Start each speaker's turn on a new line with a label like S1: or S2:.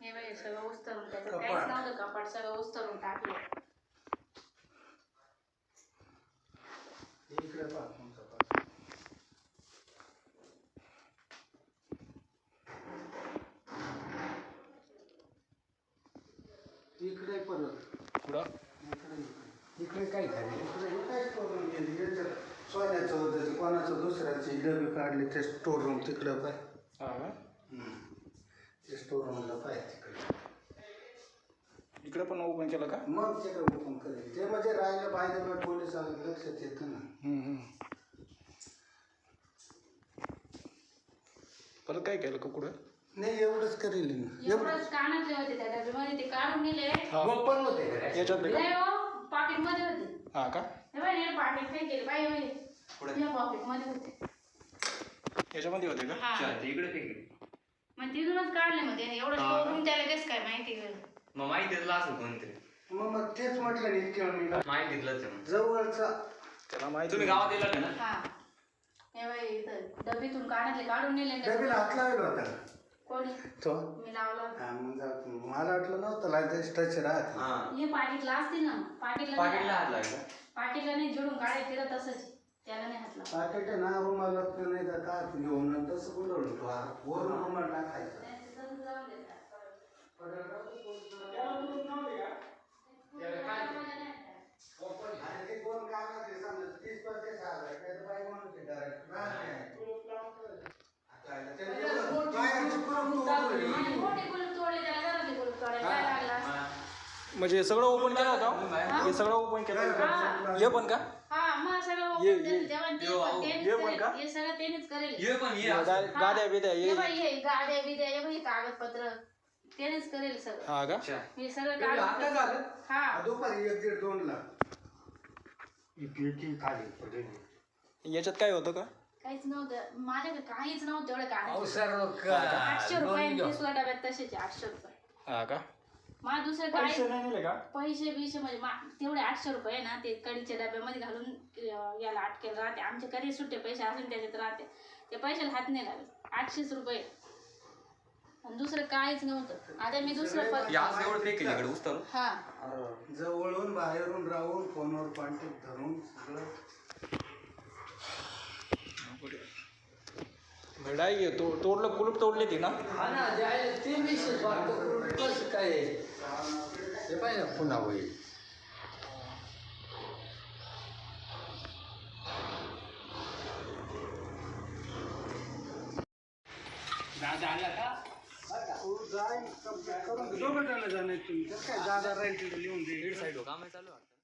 S1: हे बाई सगळं उस्तरून त्याच्यात काहीच नव्हतं कपाट सगळं उस्तरून टाकलं
S2: इकडे पहा तुमचा पास इकडे परत. इकडे इकडे. काय इकडे हे काय करून गेली याच्यात सोन्याचं होतं ते कोणाचं? दुसऱ्याचे. डबे काढले ते स्टोर रूम तिकडं पाय.
S3: हा का?
S2: ते स्टोर रूमला पाय तिकडे.
S3: इकडे पण ओपन केलं का?
S2: मग तिकडे ओपन करेल. ते म्हणजे राहिलं पाहिजे पोलीस आलं लक्षात येतं ना.
S3: हम्म, हम्म. परत काय केलं का कुठं
S2: नाही एवढंच करेल ना
S1: एवढंच कानातले होते त्या डब्यामध्ये ते काढून नेले.
S3: हा.
S2: होते का?
S3: याच्यात बी का?
S1: नाही हो पाकिटमध्ये होते.
S3: हा का?
S1: हे बाई हे पाकिट काय केलं बाई पॉकेटमध्ये होते.
S3: याच्यामध्ये होते का?
S1: हा.
S4: इकडे फेकले
S1: मग तिथूनच काढले मग त्याने. एवढं
S4: हा.
S1: करून त्याला कसं काय माहिती
S4: मग माहिती दिलं असं कोणतरी.
S2: मग मग तेच म्हटलं वेळ मी
S4: माहिती दिलंच आहे मग.
S2: जवळचा.
S3: त्याला माहिती
S4: तुम्ही गावात ना?
S1: हा. हे बाई इथं डबीतून कानातले काढून नेले ना
S2: डबेला हात लावला होता.
S1: कोणी
S2: तो
S1: मी लावला होता.
S2: हा, मग जाऊ दे. मला वाटलं नव्हतं लागायचं टच राहत
S4: हा
S1: हे पाकिटला असते ना पाकिटला
S4: पाकिटला
S1: नाही-
S4: हात लागला
S1: पाकिटला नाही जोडून काढायचे तिला तसंच. त्याला नाही हात लावला.
S2: पाकिट आहे ना रुमाला नाही तर काय घेऊन तसं गुंडवलं तो हा. वरून रुमाल टाकायचा आणि ते दोन कामात आहे, समजा तीस पस्तीस हजार, काय तर बाई म्हणत होती direct. राहत नाही. आता आहे ना, त्याच्यावर बाहेरची कुलूप तोडली.
S1: आणि मोठे कुलूप तोडले त्याला घरातले कुलूप तोडायला काय लागला असतं?
S3: म्हणजे हे सगळं ओपन केलं होतं? हे? सगळं ओपन केलं होतं? हे. पण का?
S1: हा मग सगळं
S3: ये-
S1: ओपन
S3: ये-
S1: केलं तेव्हा ते
S4: यो,
S1: पण तेच
S3: ये पण
S1: करेल.
S3: का?
S1: हे सगळं करेल.
S4: पण
S3: गा-. गाद्या बिद्या
S1: हे
S3: हे
S1: हे गाड्या हे हे कागदपत्र. करेल सगळं.
S3: हा का?
S4: अच्छा.
S1: हे सगळं
S2: हे आता
S1: कागद
S2: झालं?
S1: हा.
S2: दुपारी एक दीड दोन ला इकडची खाली पडेल
S3: याच्यात काय होतं का?
S1: काहीच नव्हतं. माझ्याकडे काहीच नव्हतं एवढं कागद
S2: सर्व
S1: आठशे रुपये ते सुद्धा डब्यात तसेच आठशे रुपये
S3: हा का?
S1: मला दुसरं
S3: पैसे
S1: काय?
S3: नाही का?
S1: पैसे बिशे म्हणजे मा- तेवढे आठशे रुपये ना ते कडीच्या डब्यामध्ये घालून अं, याला अटकेल राहते. आमचे कधी सुट्टे पैसे असेल त्याच्यात राहते. ते पैशाला हात नाही लागत. आठशेच रुपये. आणि दुसरं काहीच नव्हतं. आता मी दुसरं प-
S4: हे असं एवढं फेकले इकडे उचलून?
S1: हा.
S2: जवळून बाहेरून राहून फोनवर कॉन्टॅक्ट धरून सगळं
S3: भेडाय घे तो तोडलं कुलूप तोडली ती ना?
S5: हा ना जायला ते विशेष वाटतं काय? हे पाहिजे पुन्हा होईल.
S2: जाईल करून दोघं जण जाणार तुम्ही. काय जागा राहील तिथे लिहून दे.
S4: साईड काम चालू आहे वाटतं.